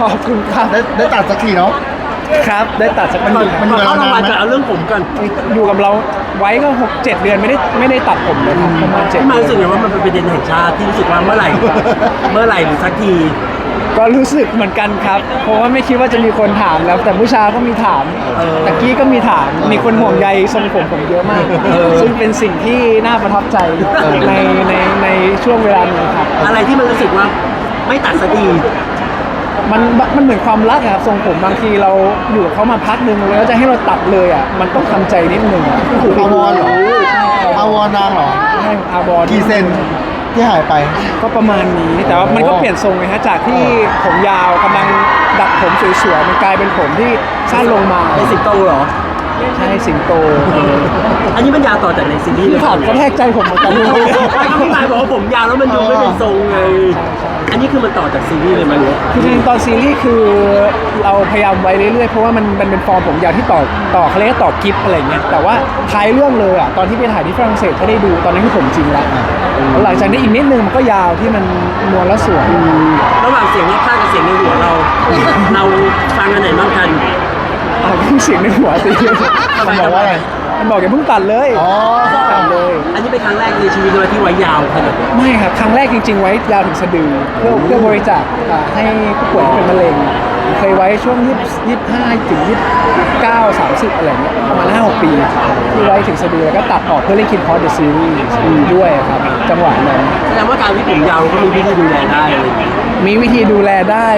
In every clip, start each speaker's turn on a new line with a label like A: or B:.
A: ขอบคุณครับ
B: ได้ได้ตัดสักทีเนาะ
A: ครับได้ตัดสัก
B: มัน
A: ที
B: มัน
C: ก่อนเข้ารางวัลก่อนเอาเรื่องผมก่อน
A: อยู่กับเราไว้ก็หกเจ็ดเดือนไม่ได้ไม่ได้ตัดผมเลยครับประมาณเจ็ด
C: ที่มา
A: เดื
C: รู้สึก
A: อน
C: ไงว่ามันเป็นประเด็นแห่งชาติที่รู้สึกว่าเมื่อไหร่ เมื่อไหร่หรือสักที
A: ก็รู้สึกเหมือนกันครับ เพราะว่าไม่คิดว่าจะมีคนถามแล้ว แต่ผู้ชายก็มีถาม
C: เออ
A: ตะกี้ก็มีถามมีคนห่วงใยทรงผมผมเยอะมาก
C: เออ
A: ซึ่งเป็นสิ่งที่น่าประทับใจในในในช่วงเวลานี้ครับ
C: อะไรที่มันรู้สึกว่าไม่ตัดสักที
A: มันมันเหมือนความรักอะครับทรงผมบางทีเราอยู่กับเขามาพักหนึ่งแล้วจะให้เราตัดเลยอะมันต้องทำใจนิดนึงอะ
B: อาวรเหรออาวรนางเหรอ
A: ใช่อาบอล
B: กี่เซนที่หายไป
A: ก็ประมาณนี้แต่ว่ามันก็เปลี่ยนทรงไงฮะจากที่ผมยาวกำลังดัดผมสวยๆมันกลายเป็นผมที่สั้นลงมา
C: เป็นสิงโตเหรอ
A: ใช่สิงโต
C: อันนี้มันยาวต่อจากในซีรีส์เล
A: ที่
C: ย
A: ถามก็แทกใจผมเหมือนกันเลย
C: ไม่ก็พี่หมายบอกว่าผมยาวแล้วมันดูไม่เป็นทรงไง อันนี้คือมันต่อจากซีรีส์เลยไหมหรือว่า
A: คือจริงๆตอนซีรีส์คือเราพยายามไว้เรื่อยๆ เพราะว่ามันมันเป็นฟอร์มผมยาวที่ต่อต่อเขาเรียกว่าต่อกิฟอะไรเงี้ย แต่ว่าท้ายเรื่องเลยอะตอนที่ไปถ่ายที่ฝรั่งเศสถ้าได้ดูตอนนั้นคือผมจริงแล้วแล้วหลังจากนี้อีกนิดนึงมันก็ยาวที่มันนวลและสวย
C: ระหว่างเสียงรอบข้างกับเสียงในหัวเรา เราฟังอันไหนบ้างกัน
A: เอาเสียงในหัวสิ
B: มันบอกว่าอะไร
A: มันบอกอย่าเพิ่งตัดเลย
B: อ๋อ
A: ตัดเลย
C: อันนี้เป็นครั้งแรกในชีวิตเลยที่ไว้ยาวขนาดนี้
A: ไม่ครับ ครั้งแรกจริง ๆ ไว้ยาวถึงสะดือเพื่อเพื่อบริจาคอ่าให้ผู้ป่วยที่เป็นมะเร็งผมเคยไว้ช่วงยี่สิบห้าถึงยี่สิบเก้าสามสิบอะไรเงี้ยประมาณห้าหกปี ที่ไว้ถึงสะดือแล้วก็ตัดออกเพื่อเล่นคินพอดเดอะซีรีส์ด้วยครับ จังหวะนั้น
C: แสดงว่าการที่ผมยาวก็มีวิธีดูแลได้อะไรอย่างเงี้ย
A: มีวิธีดูแลได้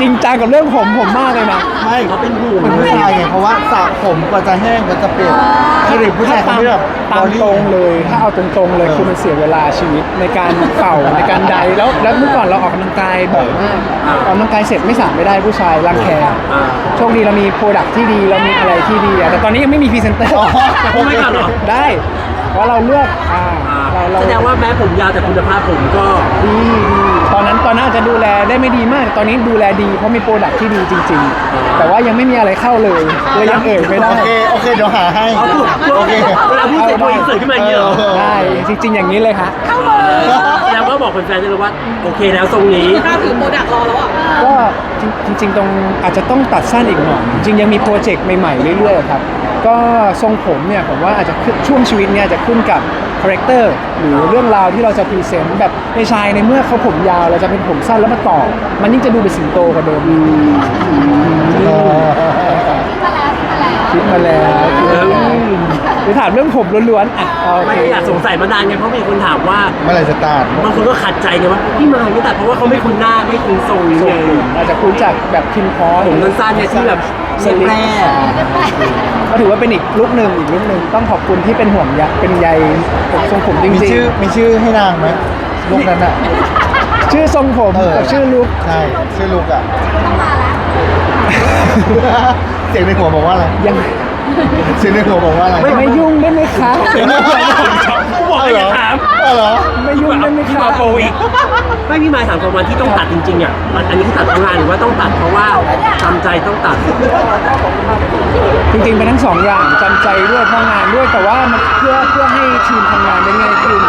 A: จริงจังกับเรื่องผมผมมากเลยนะ
B: ไม่
C: เขาเป็นห่วง
B: เป็นผู้ชายไงเพราะว่าสระผมกว่าจะแห้งกว่าจะเปลี่ยนคือเด็กผู้ชายเขาไม่แบบ
A: ตามตรงเลย ถ้าเอาตรงๆเลย
B: เออ
A: คือมันเสียเวลาชีวิตในการเป่าในการใดแล้วแล้วเมื่อก่อนเราออกกำลังกายบ่อยมากออกกำลังกายเสร็จไม่สระไม่ได้ผู้ชายรังแค
C: อ่า
A: โชคดีเรามีโปรดักที่ดีเรามีอะไรที่ดีอะแต่ตอนนี้ยังไม่มีพรีเซนเตอร์
C: แต่พูดไม่ก่อนเหรอ
A: ได้เพราะเราเลือกอ่าเราเรา
C: แสดงว่าแม้ผมยาวแต่คุณภาพผมก็
A: ดีดีต อนนั้นตอนนั้นอาจจะดูแลได้ไม่ดีมาก ตอนนี้ดูแลดีเพราะมีโปรดักที่ดีจริง ๆ แต่ว่ายังไม่มีอะไรเข้าเลยเลยยังเอ่ยไม่ได้
B: โอเคโอเคเดี๋ยวหาให้
C: เอาพูด
B: โอเค
C: เวลาพูดเสร็จตัวอินเสิร์ตขึ้นมาอย่างเงี้ยเหรอ
B: เออ
A: ได้จริง ๆ อย่างนี้เลยฮะ
C: แสดงว่าบอกแฟนๆได้เลยว่าโอเคแล้วทรงนี้
D: กล้าถือโปรดักต์รอแล้วอะ
A: ก็จริงๆตรงอาจจะต้องตัดสั้นอีกหน่อยจริงๆยังมีโปรเจกต์ใหม่ๆเรื่อยๆครับ ก็ทรงผมเนี่ยผมว่าอาจจะขึ้นช่วงชีวิตเนี่ยจะขึ้นกับคาแรคเตอร์หรือเรื่องราวที่เราจะพรีเซนต์แบบในชายในเมื่อเขาผมยาวเราจะเป็นผมสั้นแล้วมาต่อ มันยิ่งจะดูเป็นสิงโตกว่าเดิม
B: เออ
A: คิดมาแล้ว
C: เออ
A: หรือถามเรื่องผมล้วนๆอะโอ
C: ไม่
A: เค
C: ได้อยากสงสัยมานานไงเพราะมีคนถามว่า
B: เมื่อไหร่จะตัด
C: บางคนก็ขัดใจไงว่าพี่มาไม่ตัดเพราะว่าเขาไม่คุ้นหน้าไม่คุ้นทรง
A: ทรง
C: ไง
A: ผมอาจจะคุ้นจากแบบคินพอส
C: ผมสั้นๆเนี่ยที่แบบเส้นแร่
A: ก็ถือว่าเป็นอีกลุกหนึ่งอีกลุกหนึ่งต้องขอบคุณที่เป็นห่วงใยเป็นใยผมทรงผมจริง
B: มี
A: ๆ
B: ชื่อมีชื่อให้นางไหมลูกนั้นอะ
A: ชื่อทรงผม
B: เออ
A: กับชื่อลุก
B: ใช่ชื่อลูกอะ เสียงในหัวบอกว่าอะไร
A: ยัง
B: เสียงในหัวบอกว่าอะไร
A: ไม่ยุ่งได้ไหมคะ
C: เสียงในหัวกู บอกเลยอย่าถาม
B: เอาเหรอ
A: ไม่ยุ่งได้ไหม
C: พี่
A: คะ
C: มาโปรอีกไม่พี่มาถามตรงวันที่ต้องตัดจริงๆอะมันอันนี้คือตัดทำงานหรือว่าต้องตัดเพราะว่าจำใจต้องตัด
A: จริงๆเป็นทั้งสองอย่างจำใจด้วยเพราะงานด้วยแต่ว่ามันเพื่อเพื่อให้ทีมทำงานได้ง่ายขึ้น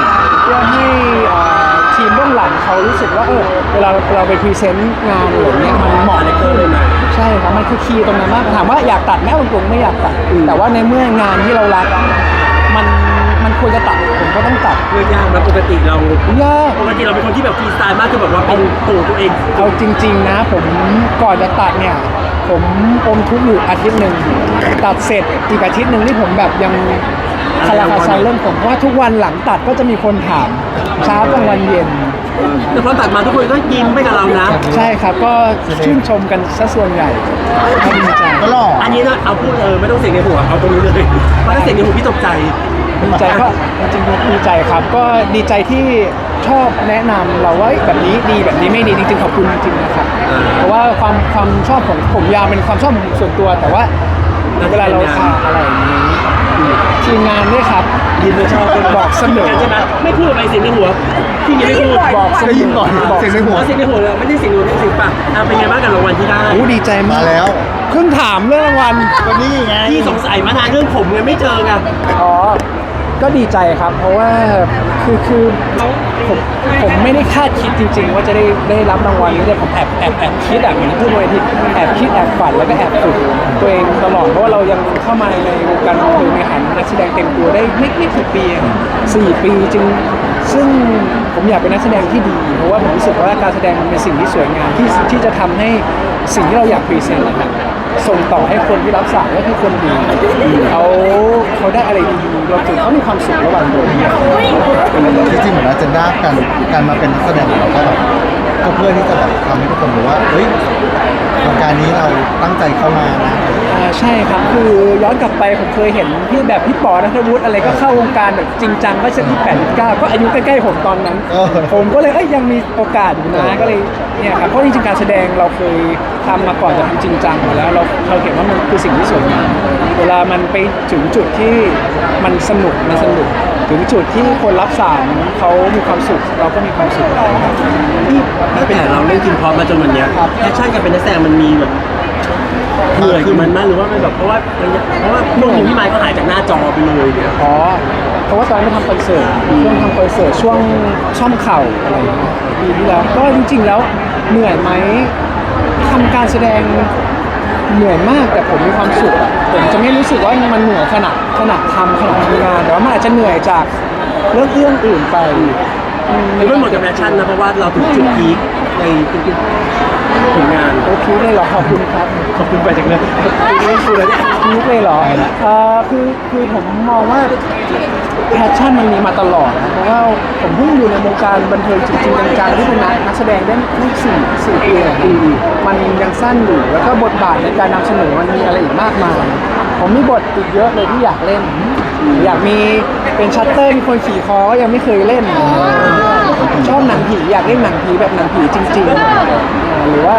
A: เพื่อให้เอ่อทีมเบื้องหลังเขารู้สึกว่าเออเวลาเราไปพรีเซนต์งานอะไรอย่างเงี้ยมันเหมาะ
C: คาแรคเตอร์เลยนะ
A: ใช่ครับมันคือคีย์ตรงนั้นมากถามว่าอยากตัดแม้ตรงๆไม่อยากตัดแต่ว่าในเมื่องานที่เรารักอะมัน มันควรจะตัดผมก็ต้องตัด
C: เรื่องยากนะปกติเรา
A: ยาก
C: ปกติเราเป็นคนที่แบบฟรีสไตล์มากคือแบบว่าเป็นตัวตัวเอง
A: เอาจริง ๆ นะ ผมก่อนจะตัดเนี่ย ผมอมทุกข์อยู่อาทิตย์หนึ่งตัดเสร็จอีกอาทิตย์หนึ่งที่ผมแบบยังคาราคาซังเรื่องผมเพราะว่าทุกวันหลังตัดก็จะมีคนถามเช้ากลางวันเย็น
C: แต่พอตัดมาทุกคนก็ยิ้มไปกับเรานะ
A: ใช่ครับก็ชื่นชมกันซะส่วนใหญ่ก็ดีใจ
B: ก็หล่อ
C: อันนี้นะเอาพูดเออไม่ต้องเสียงในหัวเอาตรงนี้เลยเพราะถ้าเสียงในหัวพี่ตกใจ
A: ดีใจก็จริงๆดีใจครับก็ดีใจที่ชอบแนะนำเราว่าแบบนี้ดีแบบนี้ไม่ดีจริงๆขอบคุณจริงๆนะครับ
C: อ่า
A: เพราะว่าความความชอบของผมยาวเป็นความชอบของผมส่วนตัว แต่ว่าเวลาเราทำอะไรอย่างนี้ทีมงานด้วยครับ
C: ยินดีชอบ
A: บอกเสมอ
C: ใช่ไหมไม่พูดไปเสียงในหัวพี่ยังไม่พูด
A: บอกเสม
B: ได้ยิน
A: อ
B: ก่อน
A: บอก
B: เสียงในหัว
C: เพราะเสียงในหัวเลยไม่ได้เสียงในหัวไม่ได้เสียงปากอะเป็นไงบ้างกับรางวัลที่ได้
A: โอ้ดีใจมามา
B: กแล้ว
A: เพิ่งถามเรื่องรางวัล
B: ก็นี่ไง
C: พี่สงสัยมานานเรื่องผมไงไม่เจอไง
A: อ๋อ ก็ดีใจครับ เพราะว่าคือคือผมผมไม่ได้คาดคิดจริง ๆ ว่าจะได้ได้รับรางวัลนี้แต่ผมแอบแอบแอบคิดอะเหมือนที่พูดไว้ที่แอบคิดแอบฝันแล้วก็แอบฝึกตัวเองตลอดเพราะว่าเรายังเข้ามาในวงการบันเทิงในฐานะนักแสดงเต็มตัวได้ไม่ไม่กี่ปีสี่ปีจึงซึ่งผมอยากเป็นนักแสดงที่ดี เพราะว่าผมรู้สึกว่าการแสดงมันเป็นสิ่งที่สวยงามที่ที่จะทำให้สิ่งที่เราอยากพรีเซนต์นะครับ ส่งต่อให้คนที่รับสารก็คือคนดีเขาเขาได้อะไรดีๆรวมถึงเขามีความสุขระหว่างเดิน
B: ที่จริงเหมือนอาเจนด้าการการมาเป็นนักแสดงของเราก็แบบ ก็เพื่อที่จะแบบทำให้ทุกคนรู้ว่าเฮ้ยวงการนี้เราตั้งใจเข้ามานะ
A: อ่าใช่ครับคือย้อนกลับไปผมเคยเห็นพี่แบบพี่ปอนัทวุฒิอะไรก็เข้าวงการแบบจริงจังก็จะที่แปดเก้าก็อายุใกล้ๆผมตอนนั้น
B: เออ
A: ผมก็เลยเอ้ยยังมีโอกาสอยู่นะก็เลยเนี่ยครับเพราะจริงๆการแสดงเราเคยทำมาก่อนจะทำจริงจังมาแล้วเราเราเห็นว่ามันคือสิ่งที่สวยงามเวลามันไปถึงจุดที่มันสนุกมันสนุก ถึงจุดที่คนรับสารเขามีความสุข เราก็มีความสุข
C: ที่ตั้งแต่เราเล่นกินพร้อมมาจนวันเนี้ย
A: ครับ
C: แพชชั่นการเป็นนักแสดงมันมีแบบเหนื่อยกับมันมากหรือว่ามันแบบเพราะว่าเพราะว่าช่วงหนึ่งพี่ไมค์ก็หายจากหน้าจอไปเลยเนี่ย
A: อ๋อเพราะว่าตอนนั้นไปทำคอนเสิร์ตช่วงทำคอนเสิร์ตช่วงช่อมเข่าอะไรอย่างเงี้ยปีที่แล้วก็จริงๆแล้วเหนื่อยไหมทำการแสดงเหนื่อยมากแต่ผมมีความสุขอะผมจะไม่รู้สึกว่ามันเหนื่อยขนาด ขนาดทำขนาดทำงานแต่ว่ามันอาจจะเหนื่อยจากเรื่องเรื่องอื่นไปอืม
C: หรือไม่หมดกับแพชชั่นนะเพราะว่าเราถึงจุดพีคในทุกๆผลงาน
A: โอเคเลยเหรอขอบคุณครับ
C: ขอบคุณไปจากเลยไม่คุยแล้วเนี่ย
A: พีคเลยเหรอเอ่อคือคือผมมองว่าแพชชั่นมันมีมาตลอดนะเพราะว่าผมเพิ่งอยู่ในวงการบันเทิงจริงๆจังๆที่เป็นนักนักแสดงได้เพิ่งสี่สี่ปีเองมันยังสั้นอยู่แล้วก็บทบาทในการนำเสนอมันมีอะไรอีกมากมาย ผมมีบทอีกเยอะเลยที่อยากเล่น อยากมีเป็นชัตเตอร์มีคนขี่คอก็ยังไม่เคยเล่น ชอบหนังผีอยากเล่นหนังผีแบบหนังผีจริง ๆ หรือว่า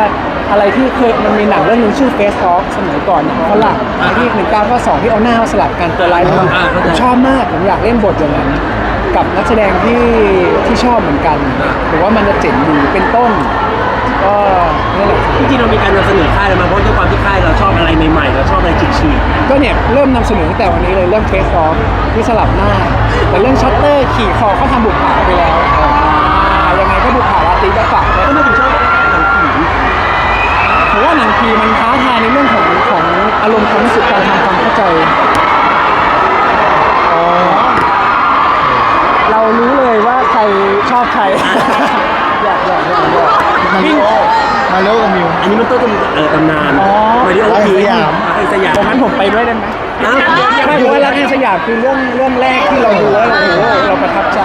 A: อะไรที่เคยมันมีหนังเรื่องนึงชื่อ Face Talk สมัยก่อนหนังฝรั่งที่หนึ่งเก้าก็สองที่เอาหน้ามาสลับกันตัวร้ายตัวผมชอบมากผมอยากเล่นบทอย่างนั้น กับนักแสดงที่ที่ชอบเหมือนกันหรือว่ามันจะเจ๋งดีเป็นต้น ก็นี่แหละ
C: จริงๆเรามีการนำเสนอค่ายแล้วมาเพราะด้วยความที่ค่ายเราชอบอะไรใหม่ๆเราชอบอะไรฉีก
A: ก็เนี่ยเริ่มนำเสนอตั้งแต่วันนี้เลยเรื่อง Face Talk ที่สลับหน้า แต่เรื่องชัตเตอร์ขี่คอเขาทำบุกผาไปแล้วอ่ายังไงก็บุกผาราตรีก็ฝากไว้
C: ๆก็ไม่ถึงชอบหนังผี
A: ผมว่าหนังผีมันท้าทายในเรื่องของของอารมณ์ความรู้สึกการทำความเข้าใจเรารู้เลยว่าใครชอบใคร อยากอยากอยาก อยาก
B: มาริโอมาริโอกับมิว
C: อันนี้มันต้นตำเอ่อตำนาน
A: อ๋อ
C: มาริโอพี
B: ไอ้สยาม
C: ไอ้สยาม
A: ตรงนั้นผมไปด้วยได้ไหม
C: อ้าว
A: ไม่เพราะว่ารักในสยามคือเรื่องเรื่องแรกที่เราดูแล้วโอ้โหเราประทับใจ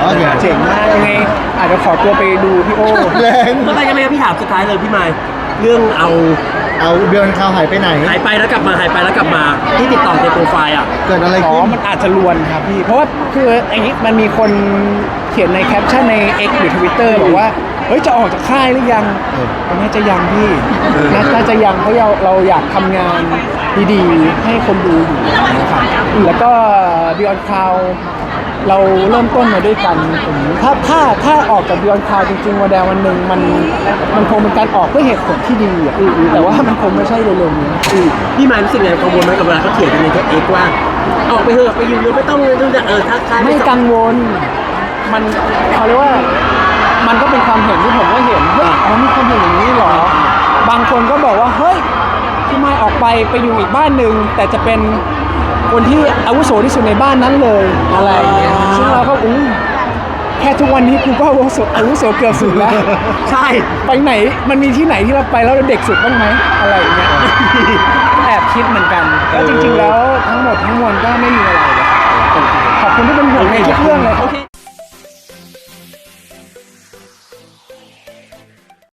B: โอเค
A: เจ๋งมากยังไงอาจจะขอตัวไปดูพี่โอ
B: แรง
C: ก็ไปกันไหมครับพี่ถามสุดท้ายเลยพี่ไมค์เรื่องเอา
B: เอาเดือนข่าวหายไปไหน
C: หายไปแล้วกลับมาหายไปแล้วกลับมาที่ติดต่อในโปรไฟล์อะ
B: เกิดอะไร
A: อ๋อ
B: ขึ้น
A: มันอาจจะลวนครับพี่ เพราะว่าคืออย่างนี้มันมีคนเขียนในแคปชั่นใน X หรือ Twitter บอกว่า เฮ้ยจะออกจากค่ายหรือยัง
B: เออ
A: ก็น่าจะยังพี่น่าน่าจะยังเพราะเราเราอยากทำงานดีๆ ให้คนดูอยู่นะครับแล้วก็ Beyond Cloud เราเริ่มต้นมาด้วยกันผมถ้าถ้าถ้าออกจาก Beyond Cloud จริงๆวันใดวันหนึ่งมันมันคงเป็นการออกด้วยเหตุผลที่ดีอะแต่ว่ามันคงไม่ใช่เร็วๆนี้
C: อืมพี่ไมค์รู้สึกไงกังวลไหมกับเวลาเขาเขียนกันในเอ็กว่าออกไปเถอะไปอยู่เลยไม่ต้องเลยต้องจะเออถ้าค่าย
A: ไม่
C: ส่
A: กังวล มันเขาเรียกว่า มันก็เป็นความเห็นที่ผมก็เห็นเฮ้ยอ๋อมีความเห็นอย่างนี้เหรอ บางคนก็บอกว่าเฮ้ยพี่ไม้ออกไปไปอยู่อีกบ้านหนึ่งแต่จะเป็นคนที่อาวุโสที่สุดในบ้านนั้นเลยอะไรอย่างเงี้ยซึ่งเราก็อู้แค่ทุกวันนี้กูก็อาวุโสอาวุโสเกือบสุดแล้ว
C: ใช่
A: ไปไหนมันมีที่ไหนที่เราไปแล้วเราเด็กสุดบ้างไหมอะไรอย่างเงี้ยแอบคิดเหมือนกันก็จริง ๆ แล้วทั้งหมดทั้งมวลก็ไม่มีอะไรเลยครับขอบคุณที่เป็นห่วงในทุกเรื่องเลย
C: โอเค